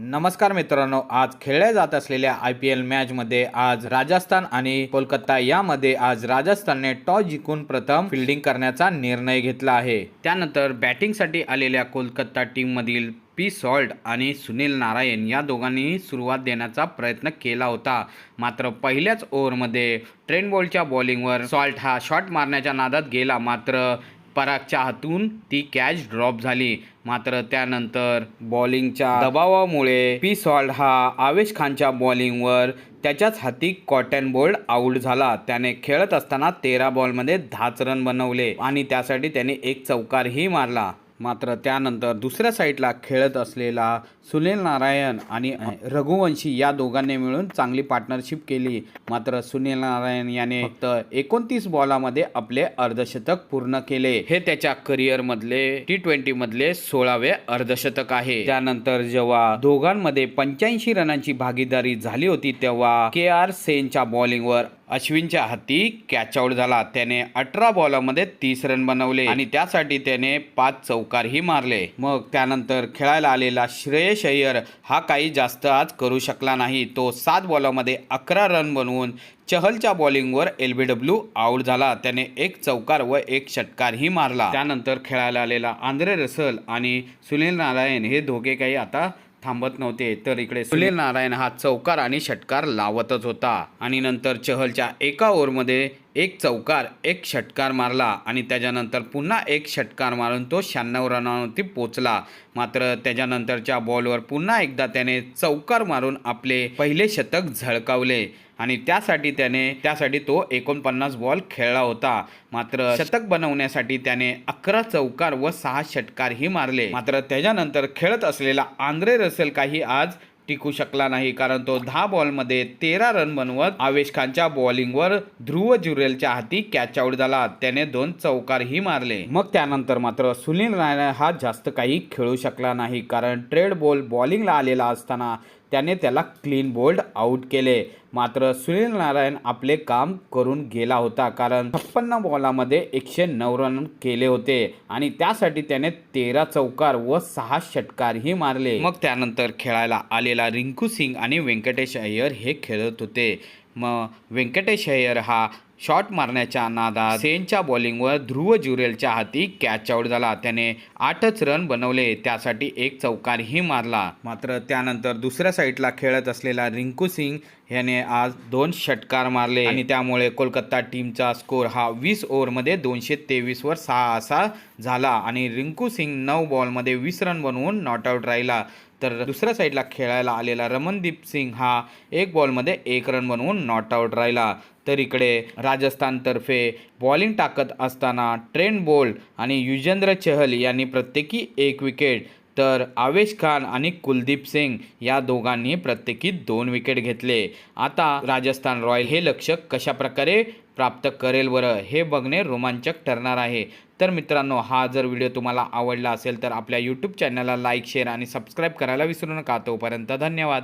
नमस्कार मित्रांनो आज खेळल्या जात असलेल्या आय पी एल मॅचमध्ये आज राजस्थान आणि कोलकाता यामध्ये आज राजस्थानने टॉस जिंकून प्रथम फिल्डिंग करण्याचा निर्णय घेतला आहे. त्यानंतर बॅटिंगसाठी आलेल्या कोलकाता टीममधील पी सॉल्ट आणि सुनील नारायण या दोघांनी सुरुवात देण्याचा प्रयत्न केला होता. मात्र पहिल्याच ओव्हरमध्ये ट्रेन बॉलच्या बॉलिंगवर सॉल्ट हा शॉट मारण्याच्या नादात गेला. मात्र परागच्या हातून ती कॅच ड्रॉप झाली. मात्र त्यानंतर बॉलिंगच्या दबावामुळे पी सॉल्ट हा आवेश खानच्या बॉलिंगवर त्याच्याच हाती कॉटन बोल्ड आऊट झाला. त्याने खेळत असताना तेरा बॉलमध्ये दहाच रन बनवले आणि त्यासाठी त्याने एक चौकारही मारला. मात्र त्यानंतर दुसऱ्या साईडला खेळत असलेला सुनील नारायण आणि रघुवंशी या दोघांनी मिळून चांगली पार्टनरशिप केली. मात्र सुनील नारायण याने फक्त एकोणतीस बॉलामध्ये आपले अर्धशतक पूर्ण केले. हे त्याच्या करिअर मधले टी ट्वेंटी मधले सोळावे अर्धशतक आहे. त्यानंतर जेव्हा दोघांमध्ये पंच्याऐंशी रनांची भागीदारी झाली होती तेव्हा के आर सेनच्या बॉलिंगवर अश्विनच्या हाती कॅच आउट झाला. त्याने अठरा बॉलामध्ये तीस रन बनवले आणि त्यासाठी त्याने पाच चौकारही मारले. मग त्यानंतर खेळायला आलेला श्रेयस अय्यर हा काही जास्त आज करू शकला नाही. तो सात बॉलामध्ये अकरा रन बनवून चहलच्या बॉलिंगवर एल बी डब्ल्यू आऊट झाला. त्याने एक चौकार व एक षटकारही मारला. त्यानंतर खेळायला आलेला आंद्रे रसल आणि सुनील नारायण हे दोघे काही आता थांबत नव्हते तर इकडे सुनील नारायण हा चौकार आणि षटकार लावतच होता. आणि नंतर चहलच्या एका ओव्हरमध्ये एक चौकार एक षटकार मारला आणि त्याच्यानंतर पुन्हा एक षटकार मारून तो शहाण्णव रनावरती पोचला. मात्र त्याच्यानंतरच्या बॉलवर पुन्हा एकदा त्याने चौकार मारून आपले पहिले शतक झळकावले. आणि त्यासाठी त्याने त्यासाठी तो एकोणपन्नास बॉल खेळला होता. मात्र शतक बनवण्यासाठी त्याने अकरा चौकार व सहा षटकारही मारले. मात्र त्याच्यानंतर खेळत असलेला आंद्रे रसेल काही आज टिकू शकला नाही. कारण तो दहा बॉलमध्ये तेरा रन बनवत आवेश खानच्या बॉलिंगवर ध्रुव जुरेलच्या हाती कॅच आउट झाला. त्याने दोन चौकारही मारले. मग त्यानंतर मात्र सुनील नारायण हा जास्त काही खेळू शकला नाही. कारण ट्रेड बॉल बॉलिंगला आलेला असताना त्याने त्याला क्लीन बोल्ड आऊट केले. मात्र सुनील नारायण आपले काम करून गेला होता कारण छप्पन्न बॉलामध्ये एकशे नऊ रन केले होते आणि त्यासाठी त्याने तेरा चौकार व सहा षटकारही मारले. मग त्यानंतर खेळायला आलेला रिंकू सिंग आणि व्यंकटेश अय्यर हे खेळत होते. मग व्यंकटेश अय्यर हा शॉट मारण्याच्या नादात सेनच्या बॉलिंगवर ध्रुव जुरेलच्या हाती कॅच आउट झाला. त्याने आठच रन बनवले. त्यासाठी एक चौकारही मारला. मात्र त्यानंतर दुसऱ्या साईडला खेळत असलेला रिंकू सिंग ह्याने आज दोन षटकार मारले आणि त्यामुळे कोलकाता टीमचा स्कोर हा वीस ओव्हरमध्ये दोनशे तेवीसवर सहा असा झाला आणि रिंकू सिंग नऊ बॉलमध्ये वीस रन बनवून नॉट आऊट राहिला. तर दुसऱ्या साईडला खेळायला आलेला रमनदीप सिंग हा एक बॉलमध्ये एक रन बनवून नॉट आऊट राहिला. तर इकडे राजस्थानतर्फे बॉलिंग टाकत असताना ट्रेंड बोल्ड आणि युजेंद्र चहल यांनी प्रत्येकी एक विकेट तर आवेश खान आणि कुलदीप सिंग या दोघांनी प्रत्येकी दोन विकेट घेतले. आता राजस्थान रॉयल हे लक्ष कशा प्रकारे प्राप्त करेल बरं हे बघणे रोमांचक ठरणार आहे. तर मित्रांनो हा जर व्हिडिओ तुम्हाला आवडला असेल तर आपल्या यूट्यूब चॅनलला लाईक शेअर आणि सबस्क्राईब करायला विसरू नका. तोपर्यंत धन्यवाद.